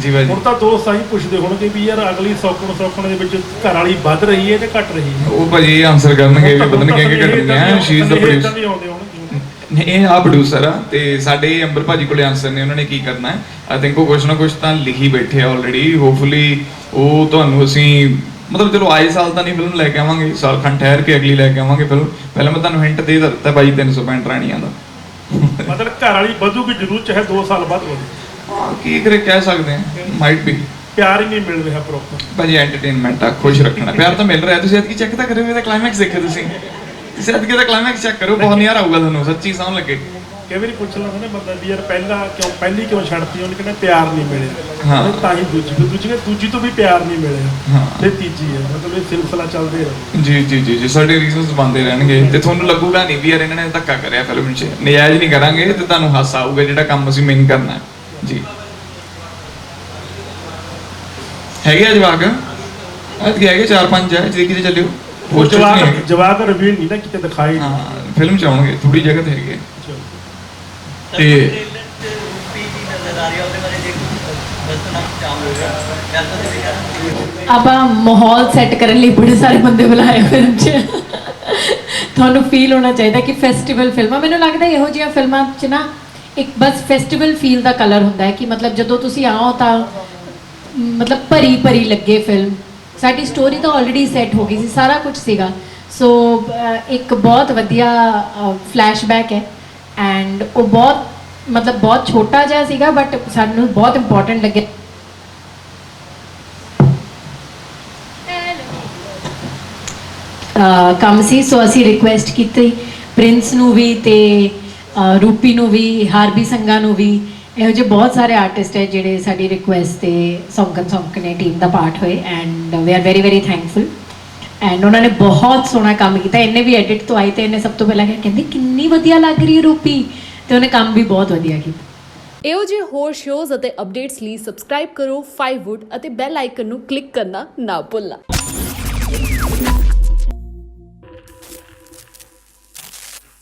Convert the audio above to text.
ਜੀ ਭਾਜੀ। ਹੁਣ ਤਾਂ ਦੋਸਤ ਆਹੀ ਪੁੱਛਦੇ ਹੋਣਗੇ ਵੀ ਯਾਰ ਅਗਲੀ ਸੌਕਣ ਸੌਕਣ ਦੇ ਵਿੱਚ ਘਰ ਵਾਲੀ ਵੱਧ ਰਹੀ ਹੈ ਤੇ ਘਟ ਰਹੀ ਹੈ? ਉਹ ਭਾਜੀ ਆਨਸਰ ਕਰਨਗੇ ਵੀ ਪਤਾ ਨਹੀਂ ਕਿਹੜੇ ਤਾਂ ਕੱਢਣੀਆਂ ਸ਼ੀ ਇਜ਼ ਦਾ ਪ੍ਰੋਡਿਊਸਰ ਹੋਣਗੇ ਇਹ ਆ ਪ੍ਰੋਡਿਊਸਰ ਆ ਤੇ ਸਾਡੇ ਅੰਬਰ ਭਾਜੀ ਕੋਲੇ ਆਨਸਰ ਨੇ ਉਹਨਾਂ ਨੇ ਕੀ ਕਰਨਾ ਹੈ? ਆਈ ਥਿੰਕ ਉਹ ਕੁਛ ਨਾ ਕੁਛ ਤਾਂ ਲਿਖੀ ਬੈਠੇ ਆ ਆਲਰੇਡੀ ਹੋਪਫੁਲੀ ਉਹ ਤੁਹਾਨੂੰ ਅਸੀਂ ਮਤਲਬ ਚਲੋ ਆਏ ਸਾਲ ਤਾਂ ਨਹੀਂ ਫਿਲਮ ਲੈ ਕੇ ਆਵਾਂਗੇ ਸਾਲ ਖੰਡ ਠਹਿਰ ਕੇ ਅਗਲੀ ਲੈ ਕੇ ਆਵਾਂਗੇ ਫਿਲਮ ਪਹਿਲਾਂ ਮੈਂ ਤੁਹਾਨੂੰ ਹਿੰਟ ਦੇ ਦਿੱਤਾ ਬਾਈ 365 ਰਾਣੀਆਂ ਦਾ। ਮਤਲਬ ਘਰ ਵਾਲੀ ਵਧੂਗੀ ਜ਼ਰੂਰ ਚਾਹੇ 2 ਸਾਲ ਬਾਅਦ ਵਧੇ ਹਾਂ ਕੀ ਕਰੇ ਕਹਿ ਸਕਦੇ ਆ ਮਾਈਟ ਬੀ ਪਿਆਰ ਹੀ ਨਹੀਂ ਮਿਲ ਰਿਹਾ ਪ੍ਰੋਪਰ ਭਾਜੀ ਐਂਟਰਟੇਨਮੈਂਟ ਆ ਖੁਸ਼ ਰੱਖਣਾ। ਪਿਆਰ ਤਾਂ ਮਿਲ ਰਿਹਾ। ਤੁਸੀਂ ਐਤਕੀ ਚੈੱਕ ਤਾਂ ਕਰਿਓ ਇਹਦਾ ਕਲਾਈਮੈਕਸ ਦੇਖੋ ਤੁਸੀਂ। ਤੁਸੀਂ ਐਤਕੀ ਦਾ ਕਲਾਈਮੈਕਸ ਚੈੱਕ ਕਰੋ ਬਹੁਤ ਨਿਆਰਾ ਆਊਗਾ ਤੁਹਾਨੂੰ ਸੱਚੀ ਸੌਣ ਲੱਗੇ। ਕਈ ਵਾਰੀ ਪੁੱਛ ਲੈਂਦੇ ਨੇ ਬੰਦਾ ਵੀ ਯਾਰ ਪਹਿਲਾਂ ਕਿਉਂ ਪਹਿਲੀ ਕਿਉਂ ਛੱਡਤੀ ਉਹਨੇ ਕਹਿੰਦਾ ਪਿਆਰ ਨਹੀਂ ਮਿਲਿਆ। ਹਾਂ। ਤਾਂ ਹੀ ਦੂਜੀ ਫਿਰ ਦੂਜੀ ਨੇ ਦੂਜੀ ਤੋਂ ਵੀ ਪਿਆਰ ਨਹੀਂ ਮਿਲਿਆ। ਹਾਂ। ਤੇ ਤੀਜੀ ਹੈ ਮਤਲਬ ਇਹ ਸਿਲਸਿਲਾ ਚੱਲਦੇ ਰਹੇ। ਜੀ ਜੀ ਜੀ ਜੀ ਸਾਡੇ ਰੀਜ਼ਨਸ ਬੰਦੇ ਰਹਿਣਗੇ। ਤੇ ਤੁਹਾਨੂੰ ਲੱਗੂਗਾ ਨਹੀਂ ਵੀ ਯਾਰ ਇਹਨਾਂ ਨੇ ਧੱਕਾ ਕਰਿਆ ਫਿਲਮ 'ਚ। ਨਜਾਇਜ਼ ਨਹੀਂ ਕਰਾਂਗੇ ਤੇ ਤੁਹਾਨੂੰ ਹਾਸਾ ਆਊਗਾ ਜਿਹੜਾ ਕੰਮ ਅਸੀਂ ਮੇਨ ਕਰਨਾ ਹੈ। ਜੀ। ਹੈਗੇ ਆ ਜਵਾਕ? ਅੱਜ ਹੈਗੇ ਚਾਰ ਪੰਜ ਹੈ ਜੇ ਕਿਤੇ ਚੱਲਿਓ। ਉਹ ਹੈਗੇ। ਜਵਾਬ ਰਿਵੀਲ ਨਹੀਂ ਨਾ ਕਿਤੇ ਦਿਖਾਈ ਹਾਂ ਫਿਲਮ 'ਚ ਆਉਣਗੇ ਥੋੜੀ ਜਗ੍ਹਾ ਤੇ ਹੈਗੇ। ਤੇ ਆਪਾਂ ਮਾਹੌਲ ਸੈੱਟ ਕਰਨ ਲਈ ਬੜੇ ਸਾਰੇ ਬੰਦੇ ਬੁਲਾਏ ਫਿਲਮ 'ਚ ਤੁਹਾਨੂੰ ਫੀਲ ਹੋਣਾ ਚਾਹੀਦਾ ਕਿ ਫੈਸਟੀਵਲ ਫਿਲਮਾਂ ਮੈਨੂੰ ਲੱਗਦਾ ਇਹੋ ਜਿਹੀਆਂ ਫਿਲਮਾਂ 'ਚ ਨਾ ਇੱਕ ਬਸ ਫੈਸਟੀਵਲ ਫੀਲ ਦਾ ਕਲਰ ਹੁੰਦਾ ਹੈ ਕਿ ਮਤਲਬ ਜਦੋਂ ਤੁਸੀਂ ਆਓ ਤਾਂ, ਮਤਲਬ ਭਰੀ ਭਰੀ ਲੱਗੇ ਫਿਲਮ ਸਾਡੀ ਸਟੋਰੀ ਤਾਂ ਆਲਰੇਡੀ ਸੈੱਟ ਹੋ ਗਈ ਸੀ, ਸਾਰਾ ਕੁਝ ਸੀਗਾ। ਸੋ ਇੱਕ ਬਹੁਤ ਵਧੀਆ ਫਲੈਸ਼ਬੈਕ ਹੈ। ਐਂਡ ਉਹ ਬਹੁਤ, ਮਤਲਬ ਬਹੁਤ ਛੋਟਾ ਜਿਹਾ ਸੀਗਾ ਬਟ ਸਾਨੂੰ ਬਹੁਤ ਇੰਪੋਰਟੈਂਟ ਲੱਗੇ ਕੰਮ ਸੀ ਸੋ ਅਸੀਂ ਰਿਕੁਐਸਟ ਕੀਤੀ। ਪ੍ਰਿੰਸ ਨੂੰ ਵੀ ਤੇ ਰੂਪੀ ਨੂੰ ਵੀ, ਹਾਰਬੀ ਸੰਗਾ ਨੂੰ ਵੀ, ਇਹੋ ਜਿਹੇ ਬਹੁਤ ਸਾਰੇ ਆਰਟਿਸਟ ਹੈ ਜਿਹੜੇ ਸਾਡੀ ਰਿਕੁਐਸਟ ਤੇ ਸੌਂਕਨ ਸੌਂਕਨੇ ਟੀਮ ਦਾ ਪਾਰਟ ਹੋਏ and we are very very thankful and ਉਹਨਾਂ ਨੇ ਬਹੁਤ ਸੋਹਣਾ ਕੰਮ ਕੀਤਾ। ਇਹਨੇ ਵੀ ਐਡਿਟ ਤੋਂ ਆਈ ਤੇ ਇਹਨੇ ਸਭ ਤੋਂ ਪਹਿਲਾਂ ਕਿਹਾ, ਕਹਿੰਦੀ ਕਿੰਨੀ ਵਧੀਆ ਲੱਗ ਰਹੀ ਹੈ ਰੂਪੀ। ਤੇ ਉਹਨੇ ਕੰਮ ਵੀ ਬਹੁਤ ਵਧੀਆ ਕੀਤਾ। ਇਹੋ ਜਿਹੇ ਹੋਰ ਸ਼ੋਜ਼ ਅਤੇ ਅਪਡੇਟਸ ਲਈ ਸਬਸਕ੍ਰਾਈਬ ਕਰੋ 5wood ਅਤੇ ਬੈਲ ਆਈਕਨ ਨੂੰ ਕਲਿੱਕ ਕਰਨਾ ਨਾ ਭੁੱਲਣਾ।